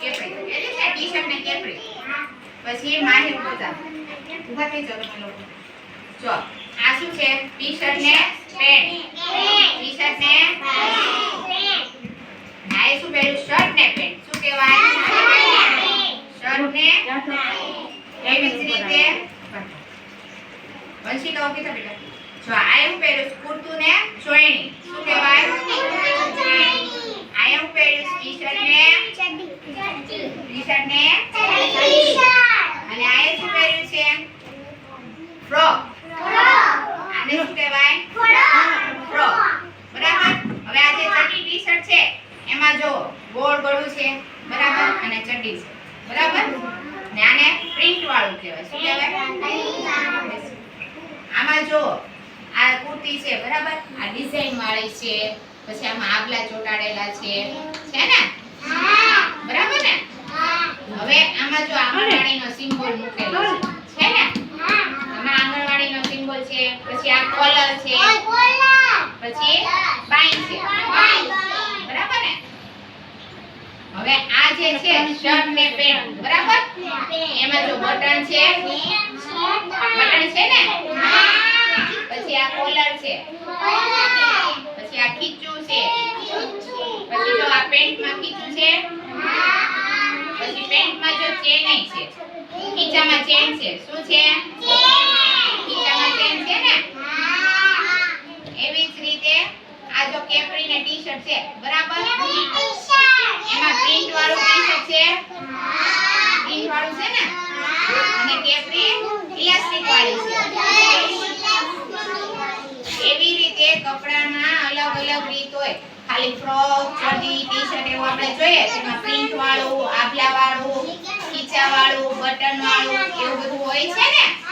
Capri એટલે છે T-shirt ને કેપરી પછી માહિર પોતા ઊભા થઈ જાઓ તમે લોકો જો આ શું છે ટી-શર્ટ ને પેન્ટ ટી-શર્ટ ને આ શું પહેર્યું શર્ટ ને પેન્ટ શું કહેવાય શર્ટ ને એવી જ રીતે વંશી કહો કીધા બેટા જો આ એવું પહેર્યું છે કુર્તું ને ચોયણી શું કહેવાય? આ હું પહેર્યું ટી-શર્ટ ને ટી-શર્ટ ને અને આ શું પહેર્યું છે? ફ્રોક. આને શું કહેવાય? ફ્રોક. બરાબર? હવે આ જે ચડ્ડી ટી-શર્ટ છે એમાં જો ગોળ ગળું છે બરાબર? અને ચડ્ડી છે. બરાબર? ને આને પ્રિન્ટ વાળું કહેવાય. શું કહેવાય? આમાં જો કુર્તી છે બરાબર? આ ડિઝાઇન વાળી છે પછી આમાં આગલા ચોટાડેલા છે. છે ને? બરાબર ને? હવે આમાં જો આંગણવાડીનો સિમ્બોલ મૂકેલો છે. ને? આમાં આંગણવાડીનો સિમ્બોલ છે પછી આ કોલર છે. પછી બાઈ છે. બરાબર ને? હવે આ જે છે શર્ટ ને પેન્ટ. બરાબર? એમાં જો બટન છે ને પછી આ કોલર છે પછી આ ખીચું છે પછી જો આ પેન્ટમાં ખીચું છે? પછી પેન્ટમાં જો ચેન છે. ખીચામાં ચેન છે. શું છે? ખીચામાં ચેન છે ને? એવી જ રીતે આ જો કેપરી ને ટી-શર્ટ છે. બરાબર? એમાં પ્રિન્ટ વાળું ટી-શર્ટ છે? પ્રિન્ટ વાળું છે ને? અને કેપરી ઇલાસ્ટિક વાળી છે. એવી રીતે કપડામાં અલગ અલગ રીત હોય. ખાલી ફ્રોક ચડ્ડી ટી-શર્ટ એવું આપણે જોઈએ. તેમાં પ્રિન્ટ વાળું, આભલા વાળું, ખીચા વાળું, બટન વાળું એવું બધું હોય છે ને?